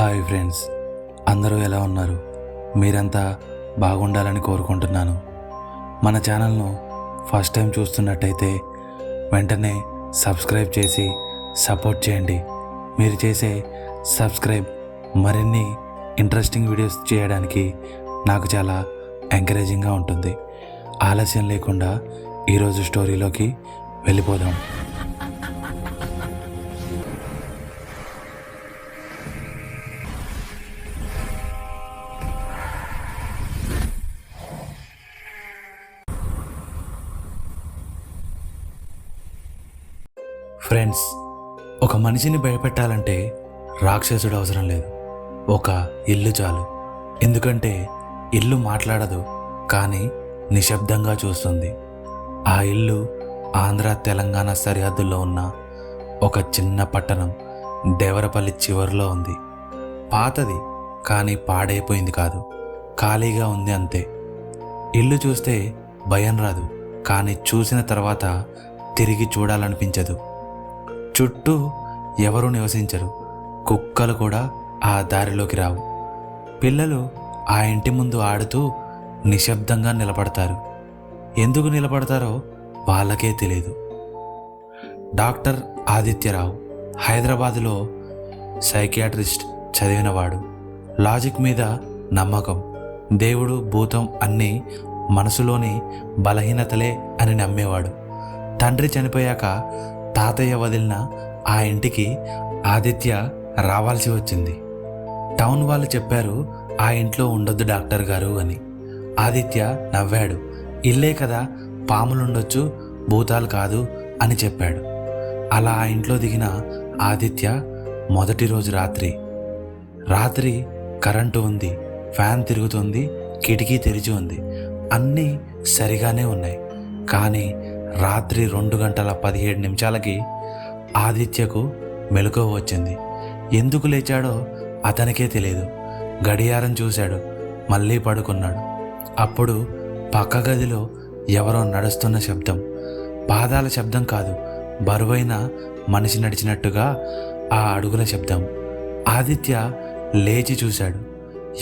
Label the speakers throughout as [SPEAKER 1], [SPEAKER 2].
[SPEAKER 1] Hi friends. అందరూ ఎలా ఉన్నారు? మీరంతా బాగుండాలని కోరుకుంటున్నాను. మన ఛానల్ను ఫస్ట్ టైం చూస్తున్నట్టయితే వెంటనే సబ్స్క్రైబ్ చేసి సపోర్ట్ చేయండి. మీరు చేసే సబ్స్క్రైబ్ మరిన్ని ఇంట్రెస్టింగ్ వీడియోస్ చేయడానికి నాకు చాలా ఎంకరేజింగ్గా ఉంటుంది. ఆలస్యం లేకుండా ఈరోజు స్టోరీలోకి వెళ్ళిపోదాం. మనిషిని భయపెట్టాలంటే రాక్షసుడు అవసరం లేదు. ఒక ఇల్లు చాలు. ఎందుకంటే ఇల్లు మాట్లాడదు కానీ నిశ్శబ్దంగా చూస్తుంది. ఆ ఇల్లు ఆంధ్ర తెలంగాణ సరిహద్దుల్లో ఉన్న ఒక చిన్న పట్టణం దేవరపల్లి చివరిలో ఉంది. పాతది కానీ పాడైపోయింది కాదు. ఖాళీగా ఉంది అంతే. ఇల్లు చూస్తే భయం రాదు కానీ చూసిన తర్వాత తిరిగి చూడాలనిపించదు. చుట్టూ ఎవరు నివసించరు. కుక్కలు కూడా ఆ దారిలోకి రావు. పిల్లలు ఆ ఇంటి ముందు ఆడుతూ నిశ్శబ్దంగా నిలబడతారు. ఎందుకు నిలబడతారో వాళ్ళకే తెలియదు డాక్టర్ ఆదిత్యరావు హైదరాబాదులో సైకియాట్రిస్ట్ చదివినవాడు. లాజిక్ మీద నమ్మకం దేవుడు భూతం అన్నీ మనసులోని బలహీనతలే అని నమ్మేవాడు. తండ్రి చనిపోయాక తాతయ్య వదిలిన ఆ ఇంటికి ఆదిత్య రావాల్సి వచ్చింది. టౌన్ వాళ్ళు చెప్పారు ఆ ఇంట్లో ఉండొద్దు డాక్టర్ గారు అని. ఆదిత్య నవ్వాడు. ఇల్లే కదా పాములుండొచ్చు భూతాలు కాదు అని చెప్పాడు. అలా ఆ ఇంట్లో దిగిన ఆదిత్య మొదటి రోజు రాత్రి. రాత్రి కరెంటు ఉంది ఫ్యాన్ తిరుగుతుంది కిటికీ తెరిచి ఉంది. అన్నీ సరిగానే ఉన్నాయి. కానీ రాత్రి రెండు గంటల పదిహేడు నిమిషాలకి ఆదిత్యకు మెలకువ వచ్చింది. ఎందుకు లేచాడో అతనికే తెలియదు. గడియారం చూశాడు. మళ్ళీ పడుకున్నాడు. అప్పుడు పక్క గదిలో ఎవరో నడుస్తున్న శబ్దం. పాదాల శబ్దం కాదు. బరువైన మనిషి నడిచినట్టుగా ఆ అడుగుల శబ్దం. ఆదిత్య లేచి చూశాడు.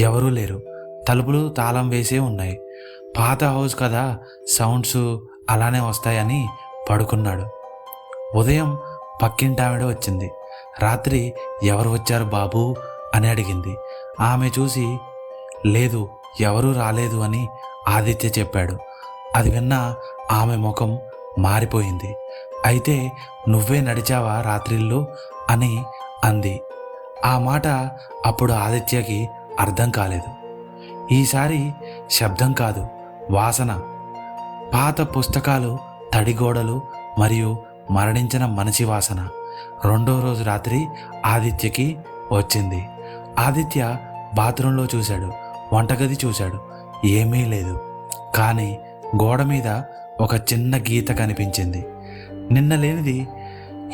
[SPEAKER 1] ఎవరూ లేరు. తలుపులు తాళం వేసే ఉన్నాయి. పాత హౌస్ కదా సౌండ్స్ అలానే వస్తాయని పడుకున్నాడు. ఉదయం పక్కింటావిడ వచ్చింది. రాత్రి ఎవరు వచ్చారు బాబు? అని అడిగింది. ఆమె చూసి లేదు ఎవరూ రాలేదు అని ఆదిత్య చెప్పాడు. అది విన్న ఆమె ముఖం మారిపోయింది. అయితే నువ్వే నడిచావా రాత్రిళ్ళు? అని అంది. ఆ మాట అప్పుడు ఆదిత్యకి అర్థం కాలేదు. ఈసారి శబ్దం కాదు వాసన. పాత పుస్తకాలు తడిగోడలు మరియు మరణించిన మనిషి వాసన రెండో రోజు రాత్రి ఆదిత్యకి వచ్చింది. ఆదిత్య బాత్రూంలో చూశాడు వంటగది చూశాడు ఏమీ లేదు. కానీ గోడ మీద ఒక చిన్న గీత కనిపించింది. నిన్న లేనిది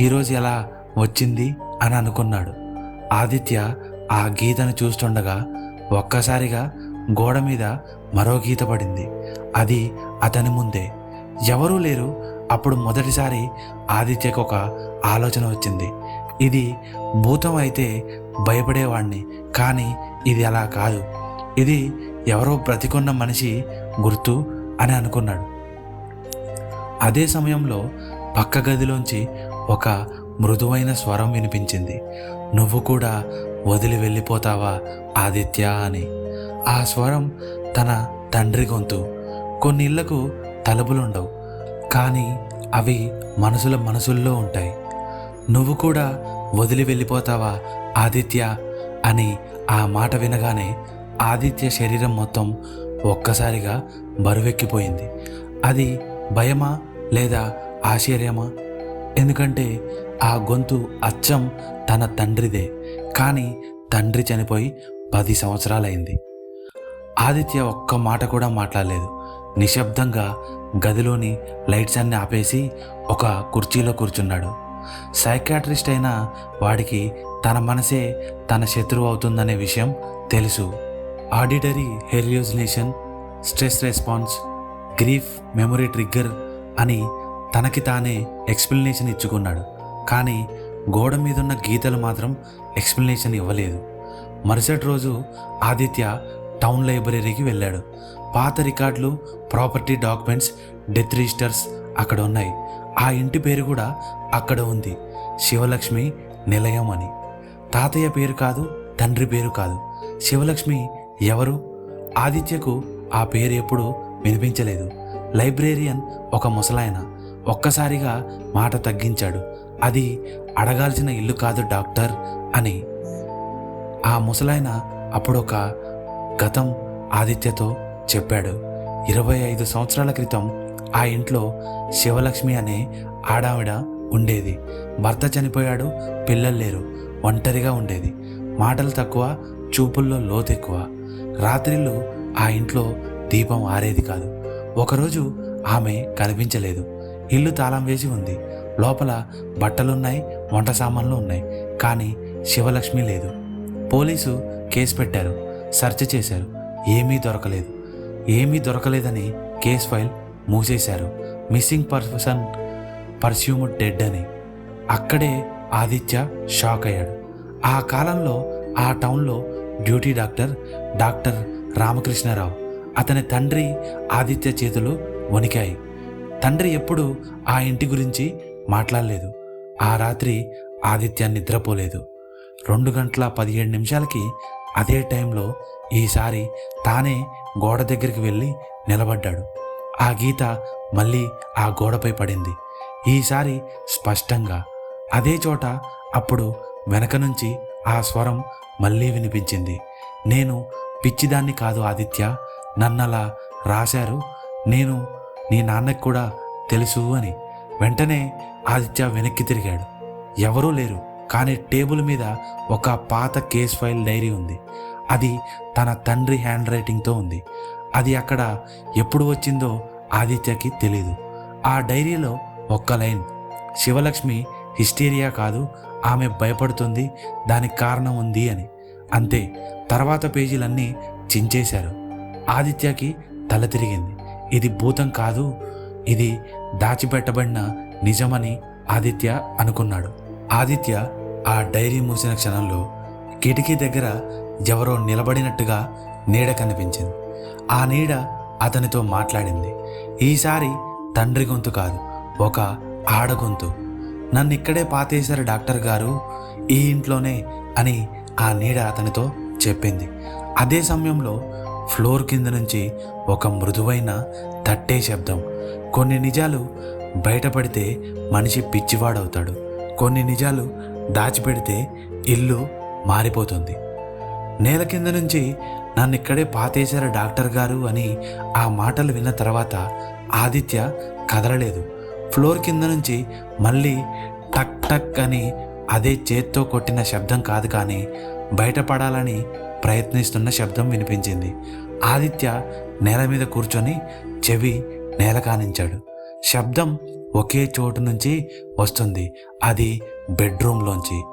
[SPEAKER 1] ఈరోజు ఎలా వచ్చింది అని అనుకున్నాడు. ఆదిత్య ఆ గీతను చూస్తుండగా ఒక్కసారిగా గోడ మీద మరో గీత పడింది. అది అతని ముందే. ఎవరూ లేరు అప్పుడు మొదటిసారి ఆదిత్యకు ఒక ఆలోచన వచ్చింది. ఇది భూతం అయితే భయపడేవాణ్ణి కానీ ఇది అలా కాదు. ఇది ఎవరో బ్రతికున్న మనిషి గుర్తు అని అనుకున్నాడు. అదే సమయంలో పక్క గదిలోంచి ఒక మృదువైన స్వరం వినిపించింది. నువ్వు కూడా వదిలి వెళ్ళిపోతావా ఆదిత్య అని. ఆ స్వరం తన తండ్రి గొంతు. కొన్నిళ్ళకు తలుపులుండవు. కానీ అవి మనసుల మనసుల్లో ఉంటాయి. నువ్వు కూడా వదిలి వెళ్ళిపోతావా ఆదిత్య? అని ఆ మాట వినగానే ఆదిత్య శరీరం మొత్తం ఒక్కసారిగా బరువెక్కిపోయింది. అది భయమా లేదా ఆశ్చర్యమా? ఎందుకంటే ఆ గొంతు అచ్చం తన తండ్రిదే. కానీ తండ్రి చనిపోయి పది సంవత్సరాలైంది. ఆదిత్య ఒక్క మాట కూడా మాట్లాడలేదు. నిశ్శబ్దంగా గదిలోని లైట్స్ అన్ని ఆపేసి ఒక కుర్చీలో కూర్చున్నాడు. సైకాట్రిస్ట్ అయిన వాడికి తన మనసే తన శత్రువు అవుతుందనే విషయం తెలుసు. Auditory hallucination stress response grief memory trigger అని తనకి తానే ఎక్స్ప్లెనేషన్ ఇచ్చుకున్నాడు. కానీ గోడ మీదున్న గీతలు మాత్రం ఎక్స్ప్లెనేషన్ ఇవ్వలేదు. మరుసటి రోజు ఆదిత్య టౌన్ లైబ్రరీకి వెళ్ళాడు. పాత రికార్డులు ప్రాపర్టీ డాక్యుమెంట్స్ డెత్ రిజిస్టర్స్ అక్కడ ఉన్నాయి. ఆ ఇంటి పేరు కూడా అక్కడ ఉంది. శివలక్ష్మి నిలయం అని. తాతయ్య పేరు కాదు తండ్రి పేరు కాదు. శివలక్ష్మి ఎవరు? ఆదిత్యకు ఆ పేరు ఎప్పుడూ వినిపించలేదు. లైబ్రేరియన్ ఒక ముసలాయన. ఒక్కసారిగా మాట తగ్గించాడు. అది అడగాల్సిన ఇల్లు కాదు డాక్టర్ అని. ఆ ముసలాయన అప్పుడొక గతం ఆదిత్యతో చెప్పాడు. ఇరవై ఐదు సంవత్సరాల క్రితం ఆ ఇంట్లో శివలక్ష్మి అనే ఆడావిడ ఉండేది. భర్త చనిపోయాడు పిల్లలు లేరు ఒంటరిగా ఉండేది. మాటలు తక్కువ చూపుల్లో లోతు ఎక్కువ రాత్రిళ్ళు ఆ ఇంట్లో దీపం ఆరేది కాదు. ఒకరోజు ఆమె కనిపించలేదు. ఇల్లు తాళం వేసి ఉంది. లోపల బట్టలున్నాయి వంట సామాన్లు ఉన్నాయి. కానీ శివలక్ష్మి లేదు. పోలీసు కేసు పెట్టారు. సెర్చ్ చేశారు. ఏమీ దొరకలేదు. ఏమీ దొరకలేదని కేస్ ఫైల్ మూసేశారు. మిస్సింగ్ పర్సన్ పర్స్యూమ్డ్ డెడ్ అని. అక్కడే ఆదిత్య షాక్ అయ్యాడు. ఆ కాలంలో ఆ టౌన్లో డ్యూటీ డాక్టర్ డాక్టర్ రామకృష్ణారావు. అతని తండ్రి ఆదిత్య చేతులు వణికాయి. తండ్రి ఎప్పుడు ఆ ఇంటి గురించి మాట్లాడలేదు. ఆ రాత్రి ఆదిత్య నిద్రపోలేదు. రెండు గంటల పదిహేడు నిమిషాలకి అదే టైంలో ఈసారి తానే గోడ దగ్గరికి వెళ్ళి నిలబడ్డాడు. ఆ గీత మళ్ళీ ఆ గోడపై పడింది. ఈసారి స్పష్టంగా అదే చోట అప్పుడు వెనక నుంచి ఆ స్వరం మళ్ళీ వినిపించింది. నేను పిచ్చిదాన్ని కాదు ఆదిత్య నన్నలా రాశారు నేను నీ నాన్నకి కూడా తెలుసు అని. వెంటనే ఆదిత్య వెనక్కి తిరిగాడు. ఎవరూ లేరు. కానీ టేబుల్ మీద ఒక పాత కేస్ ఫైల్ డైరీ ఉంది. అది తన తండ్రి హ్యాండ్ రైటింగ్తో ఉంది. అది అక్కడ ఎప్పుడు వచ్చిందో ఆదిత్యకి తెలీదు. ఆ డైరీలో ఒక్క లైన్ శివలక్ష్మి హిస్టీరియా కాదు ఆమె భయపడుతుంది దానికి కారణం ఉంది అని. అంతే తర్వాత పేజీలన్నీ చించేశారు. ఆదిత్యకి తల తిరిగింది. ఇది భూతం కాదు ఇది దాచిపెట్టబడిన నిజమని ఆదిత్య అనుకున్నాడు. ఆదిత్య ఆ డైరీ మూసిన క్షణంలో కిటికీ దగ్గర ఎవరో నిలబడినట్టుగా నీడ కనిపించింది. ఆ నీడ అతనితో మాట్లాడింది. ఈసారి తండ్రి గొంతు కాదు ఒక ఆడ గొంతు. నన్ను ఇక్కడే పాతేశారు డాక్టర్ గారు ఈ ఇంట్లోనే అని ఆ నీడ అతనితో చెప్పింది. అదే సమయంలో ఫ్లోర్ కింద నుంచి ఒక మృదువైన తట్టే శబ్దం. కొన్ని నిజాలు బయటపడితే మనిషి పిచ్చివాడవుతాడు. కొన్ని నిజాలు దాచిపెడితే ఇల్లు మారిపోతుంది. నేల కింద నుంచి నన్ను ఇక్కడే పాతేశారు డాక్టర్ గారు అని ఆ మాటలు విన్న తర్వాత ఆదిత్య కదలలేదు. ఫ్లోర్ కింద నుంచి మళ్ళీ టక్ టక్ అని అదే చేత్తో కొట్టిన శబ్దం కాదు కానీ బయటపడాలని ప్రయత్నిస్తున్న శబ్దం వినిపించింది. ఆదిత్య నేల మీద కూర్చొని చెవి నేల కానించాడు శబ్దం ఒకే చోటు నుంచి వస్తుంది. అది బెడ్రూమ్లోంచి.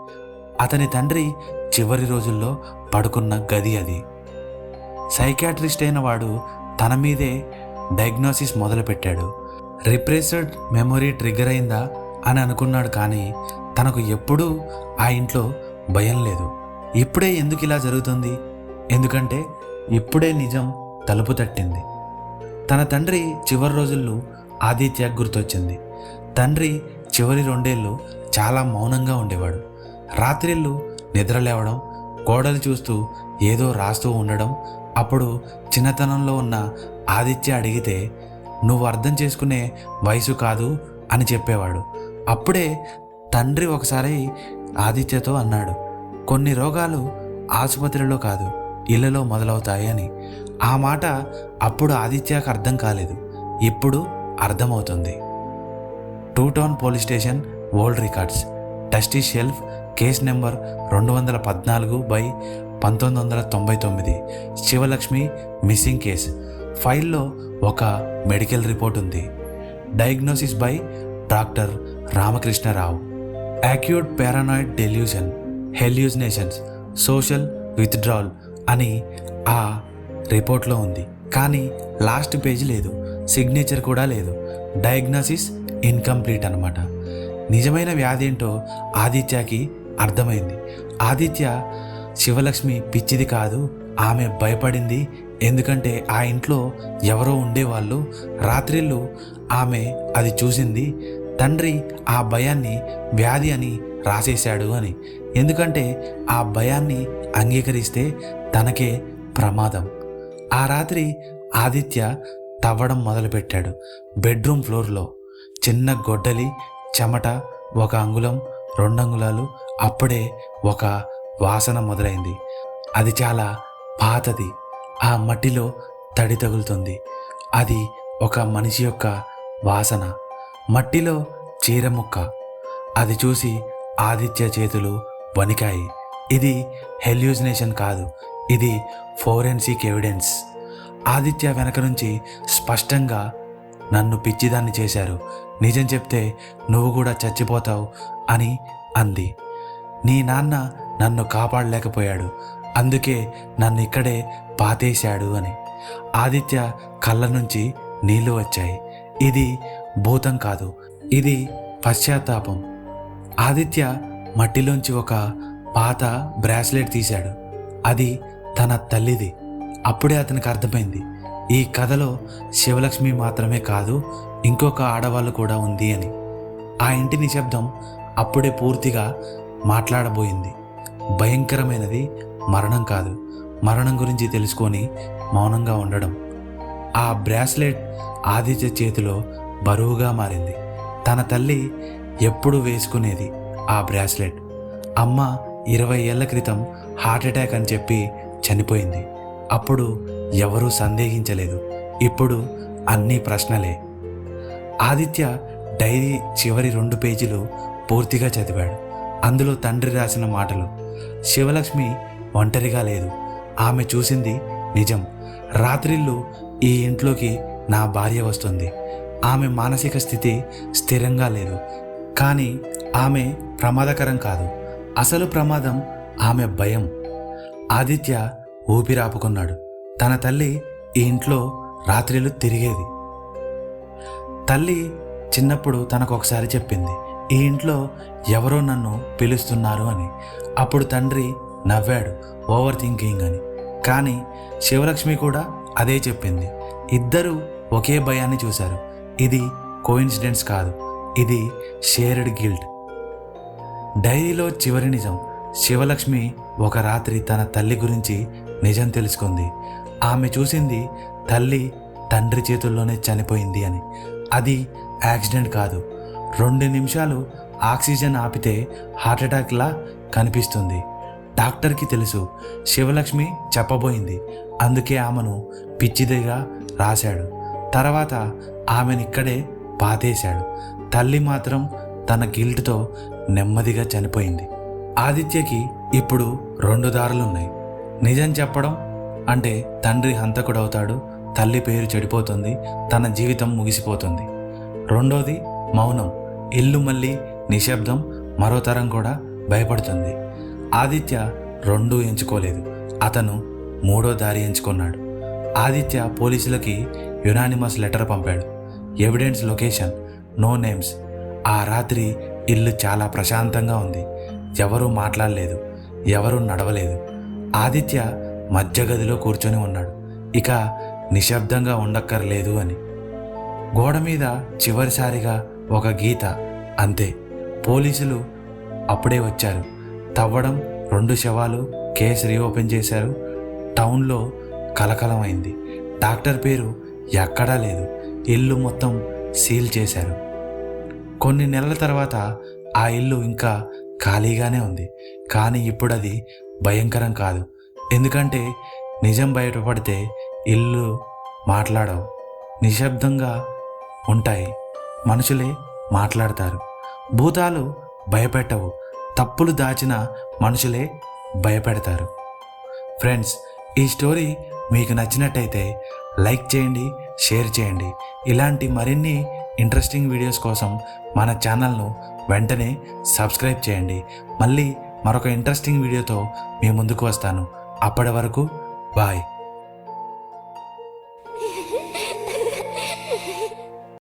[SPEAKER 1] అతని తండ్రి చివరి రోజుల్లో పడుకున్న గది అది. సైకాట్రిస్ట్ అయిన వాడు తన మీదే డయాగ్నోసిస్ మొదలుపెట్టాడు. రిప్రెస్డ్ మెమొరీ ట్రిగ్గర్ అయిందా అని అనుకున్నాడు కానీ తనకు ఎప్పుడూ ఆ ఇంట్లో భయం లేదు. ఇప్పుడే ఎందుకు ఇలా జరుగుతుంది? ఎందుకంటే ఇప్పుడే నిజం తలుపు తట్టింది. తన తండ్రి చివరి రోజుల్లో ఆదిత్య గుర్తొచ్చింది. తండ్రి చివరి రెండేళ్ళు చాలా మౌనంగా ఉండేవాడు. రాత్రిళ్ళు నిద్ర లేవడం గోడలు చూస్తూ ఏదో రాస్తూ ఉండడం అప్పుడు చిన్నతనంలో ఉన్న ఆదిత్య అడిగితే నువ్వు అర్థం చేసుకునే వయసు కాదు అని చెప్పేవాడు. అప్పుడే తండ్రి ఒకసారి ఆదిత్యతో అన్నాడు కొన్ని రోగాలు ఆసుపత్రిలో కాదు ఇళ్ళలో మొదలవుతాయి అని. ఆ మాట అప్పుడు ఆదిత్యకు అర్థం కాలేదు. ఇప్పుడు అర్థమవుతుంది. Two town police station world records. Dusty shelf case number రెండు వందల పద్నాలుగు బై పంతొమ్మిది వందల తొంభై తొమ్మిది. Sivalakshmi missing case. ఫైల్లో ఒక మెడికల్ రిపోర్ట్ ఉంది. Diagnosis by doctor Ramakrishnarao. Acute paranoid delusion hallucinations social withdrawal అని ఆ రిపోర్ట్లో ఉంది. కానీ లాస్ట్ పేజ్ లేదు. సిగ్నేచర్ కూడా లేదు. డయాగ్నోసిస్ ఇన్కంప్లీట్ అనమాట నిజమైన వ్యాధి ఏంటో ఆదిత్యకి అర్థమైంది. ఆదిత్య శివలక్ష్మి పిచ్చిది కాదు ఆమె భయపడింది. ఎందుకంటే ఆ ఇంట్లో ఎవరో ఉండేవాళ్ళు. రాత్రిళ్ళు ఆమె అది చూసింది. తండ్రి ఆ భయాన్ని వ్యాధి అని రాసేశాడు అని. ఎందుకంటే ఆ భయాన్ని అంగీకరిస్తే తనకే ప్రమాదం. ఆ రాత్రి ఆదిత్య తవ్వడం మొదలుపెట్టాడు. బెడ్రూమ్ ఫ్లోర్లో చిన్న గొడ్డలి చెమట ఒక అంగుళం రెండు అంగుళాలు అప్పుడే ఒక వాసన మొదలైంది. అది చాలా పాతది. ఆ మట్టిలో తడి తగులుతుంది. అది ఒక మనిషి యొక్క వాసన. మట్టిలో చీర ముక్క. అది చూసి ఆదిత్య చేతులు వణికాయి. ఇది హెల్యూజినేషన్ కాదు. ఇది ఫోరెన్సిక్ ఎవిడెన్స్. ఆదిత్య వెనక నుంచి స్పష్టంగా నన్ను పిచ్చిదాన్ని చేశారు. నిజం చెప్తే నువ్వు కూడా చచ్చిపోతావు అని అంది. నీ నాన్న నన్ను కాపాడలేకపోయాడు. అందుకే నన్ను ఇక్కడే పాతేశాడు అని. ఆదిత్య కళ్ళ నుంచి నీళ్ళు వచ్చాయి. ఇది భూతం కాదు. ఇది పశ్చాత్తాపం. ఆదిత్య మట్టిలోంచి ఒక పాత బ్రాస్లెట్ తీశాడు. అది తన తల్లిది. అప్పుడే అతనికి అర్థమైంది. ఈ కథలో శివలక్ష్మి మాత్రమే కాదు ఇంకొక ఆడవాళ్ళు కూడా ఉంది అని. ఆ ఇంటి నిశ్శబ్దం అప్పుడే పూర్తిగా మాట్లాడబోయింది. భయంకరమైనది మరణం కాదు. మరణం గురించి తెలుసుకొని మౌనంగా ఉండడం. ఆ బ్రాస్లెట్ ఆదిత్య చేతిలో బరువుగా మారింది. తన తల్లి ఎప్పుడు వేసుకునేది ఆ బ్రాస్లెట్? అమ్మ ఇరవై ఏళ్ళ క్రితం హార్ట్ అటాక్ అని చెప్పి చనిపోయింది. అప్పుడు ఎవరూ సందేహించలేదు. ఇప్పుడు అన్ని ప్రశ్నలే. ఆదిత్య డైరీ చివరి రెండు పేజీలు పూర్తిగా చదివాడు. అందులో తండ్రి రాసిన మాటలు శివలక్ష్మి ఒంటరిగా లేదు. ఆమె చూసింది నిజం. రాత్రిళ్ళు ఈ ఇంట్లోకి నా భార్య వస్తుంది. ఆమె మానసిక స్థితి స్థిరంగా లేదు. కానీ ఆమె ప్రమాదకరం కాదు. అసలు ప్రమాదం ఆమె భయం. ఆదిత్య ఊపిరాపుకున్నాడు. తన తల్లి ఈ ఇంట్లో రాత్రిళ్ళు తిరిగేది. తల్లి చిన్నప్పుడు తనకు ఒకసారి చెప్పింది ఈ ఇంట్లో ఎవరో నన్ను పిలుస్తున్నారు అని. అప్పుడు తండ్రి నవ్వాడు ఓవర్ థింకింగ్ అని. కానీ శివలక్ష్మి కూడా అదే చెప్పింది. ఇద్దరూ ఒకే భయాన్ని చూశారు. ఇది కోయిన్సిడెన్స్ కాదు ఇది షేర్డ్ గిల్ట్. డైరీలో చివరి నిజం శివలక్ష్మి ఒక రాత్రి తన తల్లి గురించి నిజం తెలుసుకుంది. ఆమె చూసింది తల్లి తండ్రి చేతుల్లోనే చనిపోయింది అని. అది యాక్సిడెంట్ కాదు. రెండు నిమిషాలు ఆక్సిజన్ ఆపితే హార్ట్అటాక్లా కనిపిస్తుంది. డాక్టర్కి తెలుసు శివలక్ష్మి చెప్పబోయింది. అందుకే ఆమెను పిచ్చిదిగా రాశాడు. తర్వాత ఆమెను ఇక్కడే పాతేశాడు. తల్లి మాత్రం తన గిల్ట్తో నెమ్మదిగా చనిపోయింది. ఆదిత్యకి ఇప్పుడు రెండు దారులున్నాయి. నిజం చెప్పడం అంటే తండ్రి హంతకుడవుతాడు తల్లి పేరు చెడిపోతుంది తన జీవితం ముగిసిపోతుంది. రెండోది మౌనం. ఇల్లు మళ్ళీ నిశ్శబ్దం మరో తరం కూడా భయపడుతుంది. ఆదిత్య రెండూ ఎంచుకోలేదు. అతను మూడో దారి ఎంచుకున్నాడు. ఆదిత్య పోలీసులకి యునానిమస్ లెటర్ పంపాడు. Evidence location no names. ఆ రాత్రి ఇల్లు చాలా ప్రశాంతంగా ఉంది. ఎవరూ మాట్లాడలేదు ఎవరూ నడవలేదు. ఆదిత్య మధ్య గదిలో కూర్చొని ఉన్నాడు. ఇక నిశ్శబ్దంగా ఉండక్కర్లేదు అని. గోడ మీద చివరిసారిగా ఒక గీత అంతే. పోలీసులు అప్పుడే వచ్చారు. తవ్వడం రెండు శవాలు కేసు రీఓపెన్ చేశారు. టౌన్లో కలకలమైంది. డాక్టర్ పేరు ఎక్కడా లేదు. ఇల్లు మొత్తం సీల్ చేశారు. కొన్ని నెలల తర్వాత ఆ ఇల్లు ఇంకా ఖాళీగానే ఉంది. కానీ ఇప్పుడు అది భయంకరం కాదు. ఎందుకంటే నిజం బయటపడితే ఇల్లు మాట్లాడవు. నిశ్శబ్దంగా ఉంటాయి. మనుషులే మాట్లాడతారు. భూతాలు భయపెట్టవు. తప్పులు దాచిన మనుషులే భయపెడతారు. ఫ్రెండ్స్ ఈ స్టోరీ మీకు నచ్చినట్టయితే లైక్ చేయండి షేర్ చేయండి. ఇలాంటి మరిన్ని ఇంట్రెస్టింగ్ వీడియోస్ కోసం మన ఛానల్ను వెంటనే సబ్స్క్రైబ్ చేయండి. మళ్ళీ మరొక ఇంట్రెస్టింగ్ వీడియోతో మీ ముందుకు వస్తాను. అప్పటి వరకు బాయ్.